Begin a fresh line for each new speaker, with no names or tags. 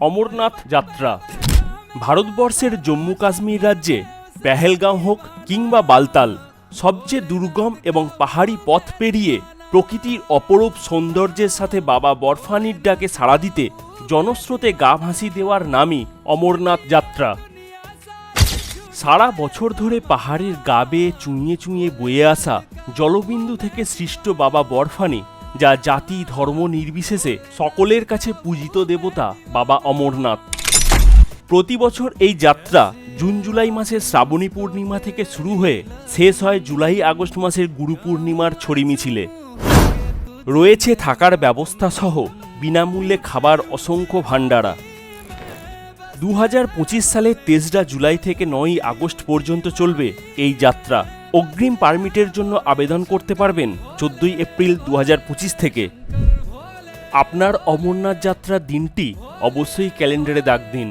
অমরনাথ যাত্রা। ভারতবর্ষের জম্মু কাশ্মীর রাজ্যে পেহেলগাঁও হোক কিংবা বালতাল, সবচেয়ে দুর্গম এবং পাহাড়ি পথ পেরিয়ে প্রকৃতির অপরূপ সৌন্দর্যের সাথে বাবা বরফানির ডাকে সাড়া দিতে জনস্রোতে গা ভাসি দেওয়ার নামই অমরনাথ যাত্রা। সারা বছর ধরে পাহাড়ের গা বেয়ে চুঁয়ে চুঁইয়ে বয়ে আসা জলবিন্দু থেকে সৃষ্ট বাবা বরফানি যা জাতি, ধর্ম নির্বিশেষে সকলের কাছে পূজিত দেবতা বাবা অমরনাথ। প্রতি বছর এই যাত্রা জুন জুলাই মাসের শ্রাবণী পূর্ণিমা থেকে শুরু হয়ে শেষ হয় জুলাই আগস্ট মাসের গুরু পূর্ণিমার ছড়ি মিছিলে। রয়েছে থাকার ব্যবস্থা সহ বিনামূল্যে খাবার অসংখ্য ভাণ্ডারা। দু হাজার পঁচিশ সালের তেসরা জুলাই থেকে নয়ই আগস্ট পর্যন্ত চলবে এই যাত্রা। অগ্রিম পারমিটের জন্য আবেদন করতে পারবেন চোদ্দই এপ্রিল দু হাজার পঁচিশ থেকে। আপনার অমরনাথ যাত্রার দিনটি অবশ্যই ক্যালেন্ডারে দাগ দিন।